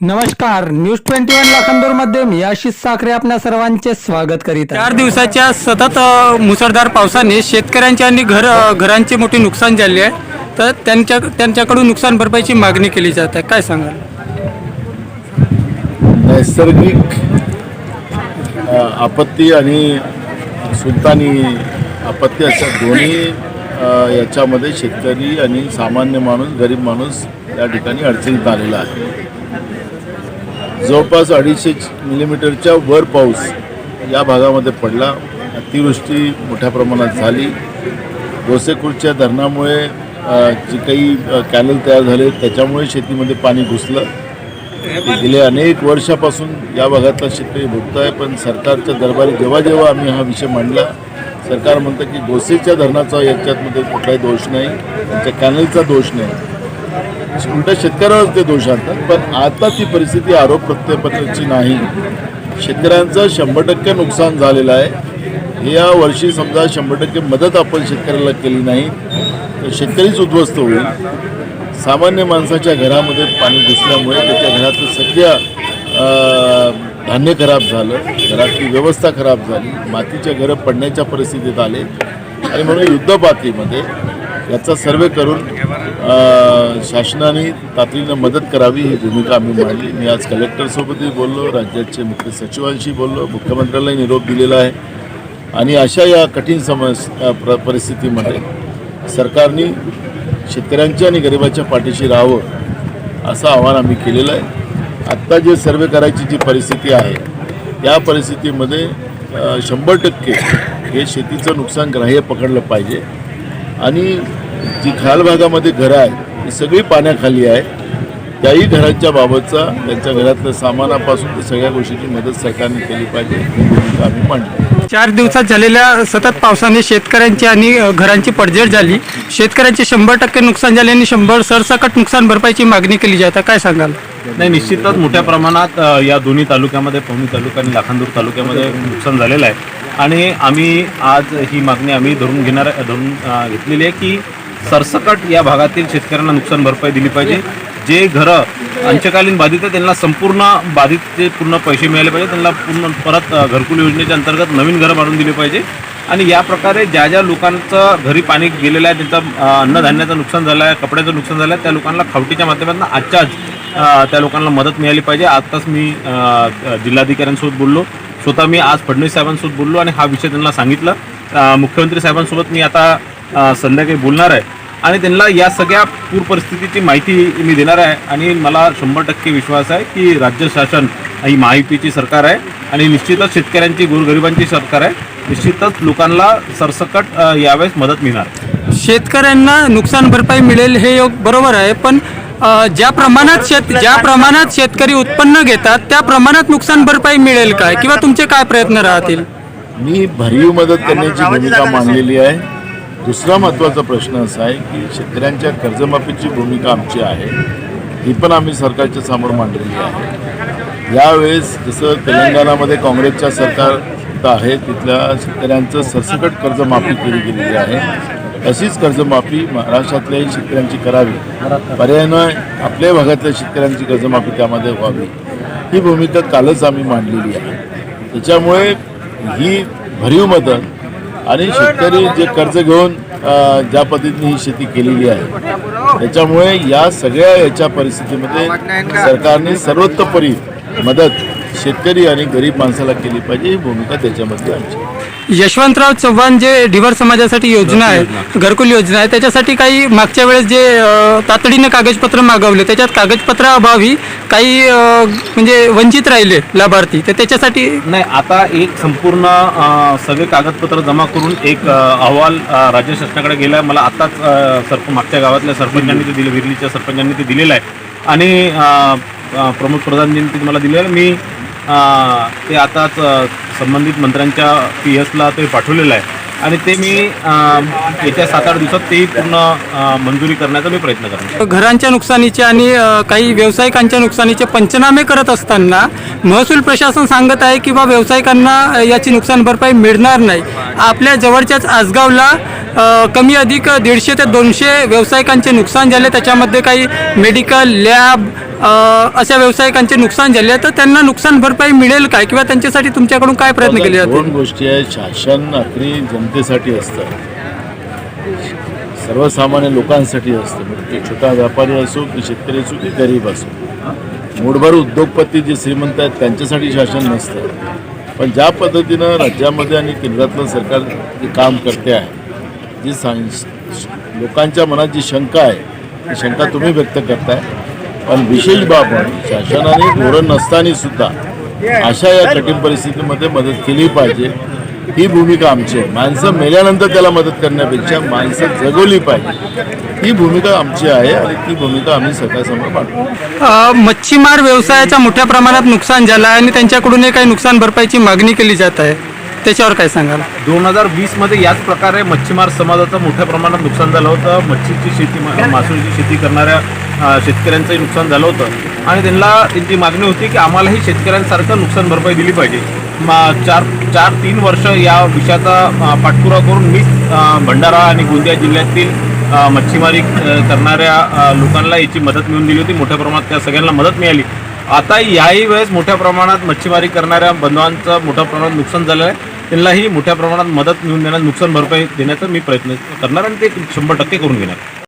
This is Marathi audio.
नमस्कार. न्यूज ट्वेंटी वन लाखांदूरमध्ये मी आशिष साखरे आपल्या सर्वांचे स्वागत करीत चार दिवसाच्या सतत अ, मुसळधार पावसाने शेतकऱ्यांचे आणि घर अ, घरांचे मोठे नुकसान झाले आहे. तर त्यांच्या त्यांच्याकडून नुकसान भरपाईची मागणी केली जात आहे. काय सांगाल? नैसर्गिक अ, आपत्ती आणि सुलतानी आपत्ती अशा दोन्ही अ, याच्यामध्ये शेतकरी आणि सामान्य माणूस गरीब माणूस या ठिकाणी अडचणीत आलेला आहे. जवळपास अडीचशे मिलीमीटरच्या वर पाऊस या भागामध्ये पडला. अतिवृष्टी मोठ्या प्रमाणात झाली. गोसेखुर्दच्या धरणामुळे जे काही कॅनल तयार झाले त्याच्यामुळे शेतीमध्ये पाणी घुसलं. गेले अनेक वर्षापासून या भागातला शेतकरी भोगत आहे पण सरकारच्या दरबारी जेव्हा जेव्हा आम्ही हा विषय मांडला सरकार म्हणतं की गोसेच्या धरणाचा याच्यातमध्ये कुठलाही दोष नाही त्यांच्या कॅनलचा दोष नाही. उलट शेतकऱ्यावर ते दोष आणतात पण आता ती परिस्थिती आरोप प्रत्ययपत्राची नाही. शेतकऱ्यांचं शंभर टक्के नुकसान झालेलं आहे. या वर्षी समजा शंभर टक्के मदत आपण शेतकऱ्याला केली नाही तर शेतकरीच उद्ध्वस्त होईल. सामान्य माणसाच्या घरामध्ये पाणी घुसल्यामुळे त्याच्या घरातलं सगळ्या धान्य खराब झालं घरातली व्यवस्था खराब झाली मातीच्या घरं पडण्याच्या परिस्थितीत आले. आणि म्हणून युद्धपातळीमध्ये याचा सर्वे करून शासनाने तातडीनं मदत करावी ही भूमिका आम्ही मांडली. मी आज कलेक्टरसोबतही बोललो राज्याचे मुख्य सचिवांशी बोललो मुख्यमंत्र्यालाही निरोप दिलेला आहे. आणि अशा या कठीण समस प्र परिस्थितीमध्ये सरकारने शेतकऱ्यांच्या आणि गरिबाच्या पाठीशी राहावं असं आव्हान आम्ही केलेलं आहे. आत्ता जे सर्वे करायची जी परिस्थिती आहे या परिस्थितीमध्ये शंभर टक्के हे शेतीचं नुकसान ग्राह्य पकडलं पाहिजे. आणि जी खाल भागामध्ये घरं आहेत ही सगळी पाण्याखाली आहे. त्याही घरांच्या बाबतचा त्यांच्या घरातल्या सामानापासून ते सगळ्या गोष्टीची मदत सरकारने केली पाहिजे आम्ही मांडली चार दिवसात झालेल्या सतत पावसाने शेतकऱ्यांची आणि घरांची पडझड झाली. शेतकऱ्यांचे शंभर टक्के नुकसान झाले आणि शंभर सरसकट नुकसान भरपाईची मागणी केली जात. काय सांगाल? नाही निश्चितच मोठ्या प्रमाणात या दोन्ही तालुक्यामध्ये पवनी तालुका आणि लाखांदूर तालुक्यामध्ये नुकसान झालेलं आहे. आणि आम्ही आज ही मागणी आम्ही धरून घेणार धरून घेतलेली आहे की सरसकट या भागातील शेतकऱ्यांना नुकसान भरपाई दिली पाहिजे. जे घरं अंशकालीन बाधित आहे त्यांना संपूर्ण बाधितचे पूर्ण पैसे मिळाले पाहिजे. त्यांना पूर्ण परत घरकुल योजनेच्या अंतर्गत नवीन घरं बांधून दिली पाहिजे. आणि या प्रकारे ज्या ज्या लोकांचं घरी पाणी गेलेलं आहे त्यांचं अन्नधान्याचं नुकसान झालं आहे कपड्याचं नुकसान झालं आहे त्या लोकांना खावटीच्या माध्यमातून आजच्याच त्या लोकांना मदत मिळाली पाहिजे. आत्ताच मी जिल्हाधिकाऱ्यांसोबत बोललो. स्वतः मी आज फडणवीस साहेबांसोबत बोललो आणि हा विषय त्यांना सांगितलं. मुख्यमंत्री साहेबांसोबत मी आता संध्याकाळी बोलणार आहे. आणि त्यांना या सगळ्या पूर परिस्थितीची माहिती मी देणार आहे. आणि मला शंभर टक्के विश्वास आहे की राज्य शासन ही महायुतीची सरकार आहे. आणि निश्चितच शेतकऱ्यांची गोरगरिबांची सरकार आहे. निश्चितच लोकांना सरसकट यावेळेस मदत मिळणार. शेतकऱ्यांना नुकसान भरपाई मिळेल हे योग बरोबर आहे. पण ज्या प्रमाणात शेत ज्या प्रमाणात शेतकरी उत्पन्न घेतात त्या प्रमाणात नुकसान भरपाई मिळेल काय? किंवा तुमचे काय प्रयत्न राहतील? मी भरीव मदत करण्याची भूमिका मांडलेली आहे. दुसरा महत्त्वाचा प्रश्न असा आहे की शेतकऱ्यांच्या कर्जमाफीची भूमिका आमची आहे ही पण आम्ही सरकारच्या समोर मांडलेली आहे. यावेळेस जसं तेलंगणामध्ये काँग्रेसच्या सरकार आहे तिथल्या शेतकऱ्यांचं सरसकट कर्जमाफी केली गेलेली आहे. तशीच कर्जमाफी महाराष्ट्रातल्याही शेतकऱ्यांची करावी. पर्यायानं आपल्या भागातल्या शेतकऱ्यांची कर्जमाफी त्यामध्ये व्हावी. ही भूमिका कालच आम्ही मांडलेली आहे. त्याच्यामुळे ही भरीव मदत आणि शेतकरी जे कर्ज घेऊन ज्या पद्धतीने ही शेती केलेली आहे त्याच्यामुळे या सगळ्या याच्या परिस्थितीमध्ये सरकारने सर्वोत्तपरी मदत शेतकरी आणि गरीब माणसाला केली पाहिजे ही भूमिका त्याच्यामध्ये आमची यशवंतराव चव्हाण जे ढिवर समाजासाठी योजना आहे घरकुल योजना आहे त्याच्यासाठी काही मागच्या वेळेस जे तातडीनं कागदपत्र मागवले त्याच्यात कागदपत्राअभावी काही म्हणजे वंचित राहिले लाभार्थी तर त्याच्यासाठी नाही आता एक संपूर्ण सगळे कागदपत्र जमा करून एक अहवाल राज्य शासनाकडे गेला आहे मला आताच सरप मागच्या गावातल्या सरपंचांनी ते दिले विरलीच्या सरपंचांनी ते दिलेलं आहे. आणि प्रमोद प्रधानजींनी मला दिलेलं. मी ते आताच संबंधित मंत्र्यांच्या पी एसला ते पाठवलेलं आहे. आणि ते मी येत्या सात आठ दिवसात तेही पूर्ण मंजुरी करण्याचा मी प्रयत्न करणार घरांच्या नुकसानीचे आणि काही व्यावसायिकांच्या नुकसानीचे पंचनामे करत असताना महसूल प्रशासन सांगत आहे की बा व्यावसायिकांना याची नुकसान भरपाई मिळणार नाही. आपल्या जवळच्याच आसगावला कमी अधिक दीडशे ते दोनशे व्यावसायिकांचे नुकसान झाले. त्याच्यामध्ये काही मेडिकल लॅब अशा व्यावसायिकांचे नुकसान झाले तर त्यांना नुकसान भरपाई मिळेल काय? किंवा त्यांच्यासाठी तुमच्याकडून काय प्रयत्न केले दोन जातील गोष्टी आहेत. शासन अखरी जनतेसाठी असतं. सर्वसामान्य लोकांसाठी असतं. मग ते छोटा व्यापारी असो की शेतकरी असो की गरीब असो. मूठभर उद्योगपती जे श्रीमंत आहेत त्यांच्यासाठी शासन नसतं. पण ज्या पद्धतीनं राज्यामध्ये आणि केंद्रातलं सरकार जे काम करते आहे जी सांग लोकांच्या मनात जी शंका आहे ती शंका तुम्ही व्यक्त करताय. पण विशेष बाब शासनाने धोरण नसताना सुद्धा अशा या कठीण परिस्थितीमध्ये मदत केली पाहिजे. ही भूमिका आमची आहे. माणसं मेल्यानंतर त्याला मदत करण्यापेक्षा माणसं जगवली पाहिजे. ही भूमिका आमची आहे आणि ती भूमिका आम्ही सकाळसमोर मांडतो. मच्छीमार व्यवसायाचा मोठ्या प्रमाणात नुकसान झालं आहे आणि त्यांच्याकडून काही नुकसान भरपाईची मागणी केली जात आहे. त्याच्यावर काय सांगाल? दोन हजार वीसमध्ये याच प्रकारे मच्छीमार समाजाचं मोठ्या प्रमाणात नुकसान झालं होतं. मच्छीची शेती मा- मासोळीची शेती करणाऱ्या शेतकऱ्यांचंही नुकसान झालं होतं. आणि त्यांना त्यांची मागणी होती की आम्हालाही शेतकऱ्यांसारखं नुकसान भरपाई दिली पाहिजे. मा- चार चार तीन वर्ष या विषयाचा अ, पाठपुरावा करून मी भंडारा आणि गोंदिया जिल्ह्यातील मच्छीमारी करणाऱ्या लोकांना याची मदत मिळून दिली होती. मोठ्या प्रमाणात त्या सगळ्यांना मदत मिळाली. आता याही वेळेस मोठ्या प्रमाणात मच्छीमारी करणाऱ्या बंधवांचं मोठ्या प्रमाणात नुकसान झालं आहे. त्यांनाही मोठ्या प्रमाणात मदत मिळून देण्यात नुकसान भरपाई देण्याचा मी प्रयत्न करणार आणि ते शंभर टक्के करून घेणार.